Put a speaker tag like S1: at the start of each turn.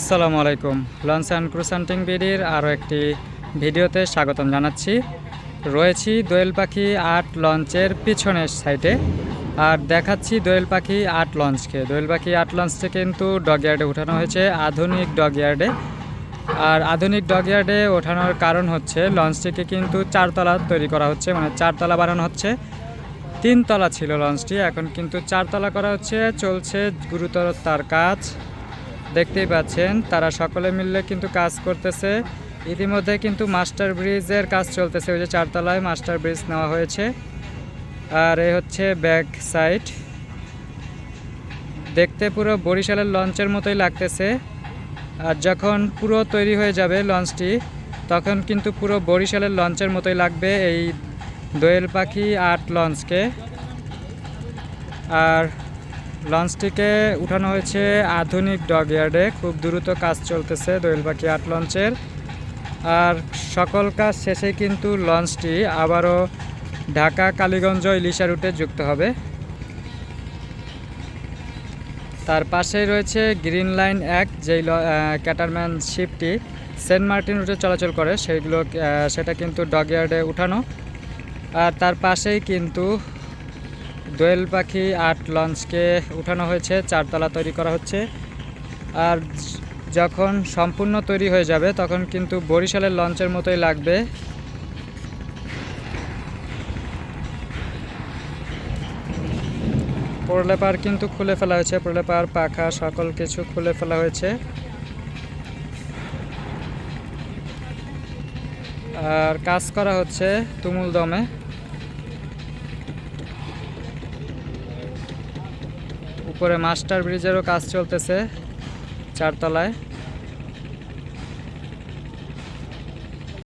S1: আসসালামু আলাইকুম। Launch and ক্রুসান্টিং বিডির আরও একটি ভিডিওতে স্বাগতম জানাচ্ছি। রয়েছি দোয়েল পাখি আট লঞ্চের পিছনের সাইডে। আর দেখাচ্ছি দোয়েল পাখি আট লঞ্চকে। দোয়েল পাখি আট লঞ্চকে কিন্তু ডগইয়ার্ডে উঠানো হয়েছে, আধুনিক ডগইয়ার্ডে। আর আধুনিক ডগইয়ার্ডে ওঠানোর কারণ হচ্ছে, লঞ্চটিকে কিন্তু চারতলা তৈরি করা হচ্ছে মানে চারতলা বানানো হচ্ছে। তিনতলা ছিল লঞ্চটি, এখন কিন্তু চারতলা করা হচ্ছে, চলছে গুরুতর তার কাজ। দেখতেই পাচ্ছেন, তারা সকলে মিলে কিন্তু কাজ করতেছে। ইতিমধ্যে কিন্তু মাস্টার ব্রিজের কাজ চলতেছে, ওই যে চারতলায় মাস্টার ব্রিজ নেওয়া হয়েছে। আর এ হচ্ছে ব্যাক সাইড। দেখতে পুরো বরিশালের লঞ্চের মতোই লাগতেছে। আর যখন পুরো তৈরি হয়ে যাবে লঞ্চটি, তখন কিন্তু পুরো বরিশালের লঞ্চের মতোই লাগবে এই দোয়েল পাখি আট লঞ্চকে। আর লঞ্চটিকে উঠানো হয়েছে আধুনিক ডগইয়ার্ডে খুব দ্রুত কাজ চলতেছে দোয়েল পাখি আট লঞ্চের। আর সকল কাজ শেষে কিন্তু লঞ্চটি আবারও ঢাকা, কালীগঞ্জ ইলিশা রুটে যুক্ত হবে। তার পাশেই রয়েছে গ্রিন লাইন এক, যেই ক্যাটারম্যান শিপটি সেন্ট মার্টিন রুটে চলাচল করে, সেইগুলো সেটা কিন্তু ডগইয়ার্ডে উঠানো। আর তার পাশেই কিন্তু দোয়েল পাখি আট লঞ্চকে উঠানো হয়েছে, চারতলা তৈরি করা হচ্ছে। আর যখন সম্পূর্ণ তৈরি হয়ে যাবে, তখন কিন্তু বরিশালের লঞ্চের মতোই লাগবে। প্রলেপার কিন্তু খুলে ফেলা হয়েছে প্রলেপার পাখা, সকল কিছু খুলে ফেলা হয়েছে। আর কাজ করা হচ্ছে তুমুল দমে। উপরে মাস্টার ব্রিজেরও কাজ চলতেছে চারতলায়।